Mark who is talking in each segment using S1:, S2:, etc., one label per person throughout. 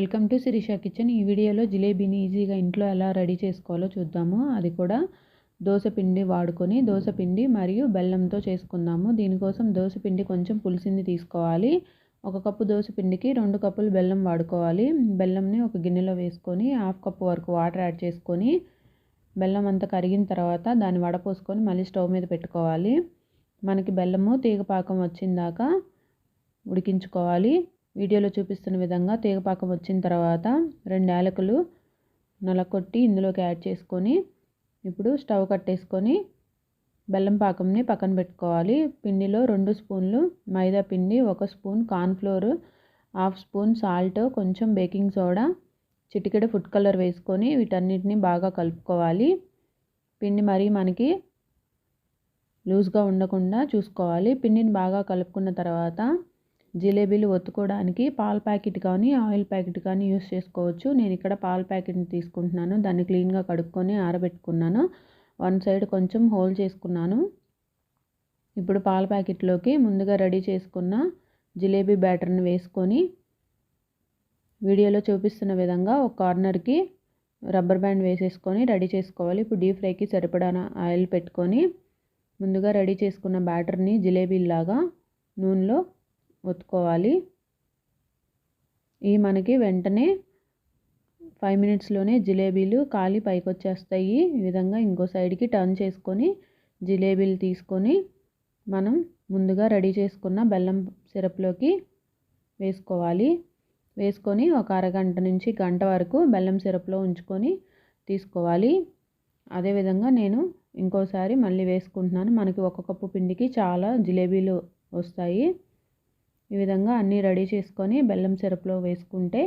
S1: Welcome to Sirisha kitchen. ఈ వీడియోలో జిలేబీని ఈజీగా ఇంట్లో ఎలా రెడీ చేసుకోవాలో చూద్దాము. అది కూడా దోశ పిండి వాడుకొని దోశ పిండి మరియు బెల్లంతో చేసుకుందాము. దీనికోసం దోశ పిండి కొంచెం పులిసింది తీసుకోవాలి. ఒక కప్పు దోశపిండికి రెండు కప్పులు బెల్లం వాడుకోవాలి. బెల్లంని ఒక గిన్నెలో వేసుకొని హాఫ్ కప్పు వరకు వాటర్ యాడ్ చేసుకొని బెల్లం అంతా కరిగిన తర్వాత దాన్ని వడపోసుకొని మళ్ళీ స్టవ్ మీద పెట్టుకోవాలి. మనకి బెల్లము తీగపాకం వచ్చిందాక ఉడికించుకోవాలి. వీడియోలో చూపిస్తున్న విధంగా తీగపాకం వచ్చిన తర్వాత రెండు యాలకులు నలకొట్టి ఇందులోకి యాడ్ చేసుకొని ఇప్పుడు స్టవ్ కట్టేసుకొని బెల్లం పాకంని పక్కన పెట్టుకోవాలి. పిండిలో రెండు స్పూన్లు మైదా పిండి ఒక spoon cornflour half spoon salt కొంచెం బేకింగ్ సోడా చిటికెడ ఫుడ్ కలర్ వేసుకొని వీటన్నిటిని బాగా కలుపుకోవాలి. పిండి మరీ మనకి లూజ్గా ఉండకుండా చూసుకోవాలి. పిండిని బాగా కలుపుకున్న తర్వాత జిలేబీలు ఒత్తుకోవడానికి పాల ప్యాకెట్ కానీ ఆయిల్ ప్యాకెట్ కానీ యూస్ చేసుకోవచ్చు. నేను ఇక్కడ పాల ప్యాకెట్ని తీసుకుంటున్నాను. దాన్ని క్లీన్గా కడుక్కొని ఆరబెట్టుకున్నాను. వన్ సైడ్ కొంచెం హోల్ చేసుకున్నాను. ఇప్పుడు పాల ప్యాకెట్లోకి ముందుగా రెడీ చేసుకున్న జిలేబీ బ్యాటర్ని వేసుకొని వీడియోలో చూపిస్తున్న విధంగా ఒక కార్నర్కి రబ్బర్ బ్యాండ్ వేసేసుకొని రెడీ చేసుకోవాలి. ఇప్పుడు డీప్ ఫ్రైకి సరిపడా ఆయిల్ పెట్టుకొని ముందుగా రెడీ చేసుకున్న బ్యాటర్ని జిలేబీలాగా నూనెలో ఒత్తుకోవాలి. ఈ మనకి వెంటనే ఫైవ్ మినిట్స్లోనే జిలేబీలు కాలి పైకి వచ్చేస్తాయి ఈ విధంగా ఇంకో సైడ్కి టర్న్ చేసుకొని జిలేబీలు తీసుకొని మనం ముందుగా రెడీ చేసుకున్న బెల్లం సిరప్లోకి వేసుకోవాలి. వేసుకొని ఒక అరగంట నుంచి గంట వరకు బెల్లం సిరప్లో ఉంచుకొని తీసుకోవాలి. అదేవిధంగా నేను ఇంకోసారి మళ్ళీ వేసుకుంటున్నాను. మనకి ఒక కప్పు పిండికి చాలా జిలేబీలు వస్తాయి. ఈ విధంగా అన్నీ రెడీ చేసుకొని బెల్లం సిరప్లో వేసుకుంటే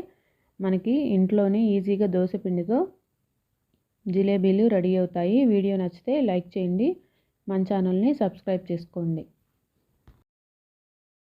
S1: మనకి ఇంట్లోనే ఈజీగా దోశ పిండితో జిలేబీలు రెడీ అవుతాయి. వీడియో నచ్చితే లైక్ చేయండి. మన ఛానల్ని సబ్స్క్రైబ్ చేసుకోండి.